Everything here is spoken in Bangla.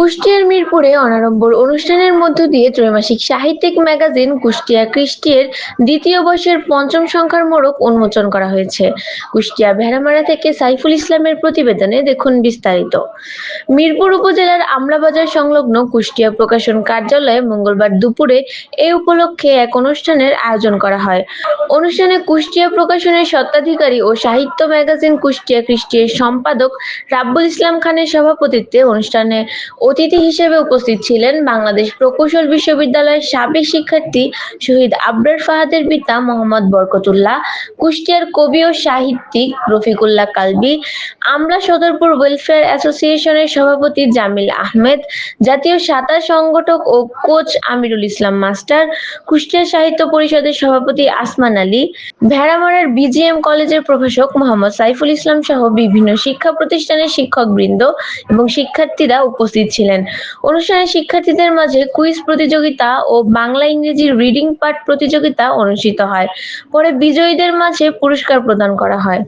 কুষ্টিয়ার মিরপুরে অনারম্বর অনুষ্ঠানের মধ্য দিয়ে ত্রৈমাসিক সাহিত্যিক ম্যাগাজিন কুষ্টিয়া কৃষ্টির দ্বিতীয় বর্ষের পঞ্চম সংখ্যার মোড়ক উন্মোচন করা হয়েছে। কুষ্টিয়া ভেড়ামারা থেকে সাইফুল ইসলামের প্রতিবেদনে দেখুন বিস্তারিত। মিরপুর উপজেলার আমলাবাজার সংলগ্ন কুষ্টিয়া প্রকাশন কার্যালয়ে মঙ্গলবার দুপুরে এই উপলক্ষে এক অনুষ্ঠানের আয়োজন করা হয়। অনুষ্ঠানে কুষ্টিয়া প্রকাশনের স্বত্বাধিকারী ও সাহিত্য ম্যাগাজিন কুষ্টিয়া কৃষ্টির সম্পাদক রাব্বুল ইসলাম খানের সভাপতিত্বে অনুষ্ঠানে অতিথি হিসেবে উপস্থিত ছিলেন বাংলাদেশ প্রকৌশল বিশ্ববিদ্যালয়ের সাবেক শিক্ষার্থী শহীদ আবরার ফাহাদের পিতা মোহাম্মদ বরকতুল্লাহ, কুষ্টিয়ার কবি ও সাহিত্যিক রফিকুল্লাহ কালবি, আমলা সদরপুর ওয়েলফেয়ার অ্যাসোসিয়েশনের সভাপতি জামিল আহমেদ, জাতীয় সাঁতার সংগঠক ও কোচ আমিরুল ইসলাম মাস্টার, কুষ্টিয়া সাহিত্য পরিষদের সভাপতি আসমান আলী, ভেড়ামারার বিজিএম কলেজের প্রভাষক মোহাম্মদ সাইফুল ইসলাম সহ বিভিন্ন শিক্ষা প্রতিষ্ঠানের শিক্ষকবৃন্দ এবং শিক্ষার্থীরা উপস্থিত ছিলেন। অনুষ্ঠানে শিক্ষার্থীদের মাঝে কুইজ প্রতিযোগিতা ও বাংলা ইংরেজি রিডিং পাঠ প্রতিযোগিতা অনুষ্ঠিত হয়। পরে বিজয়ীদের মাঝে পুরস্কার প্রদান করা হয়।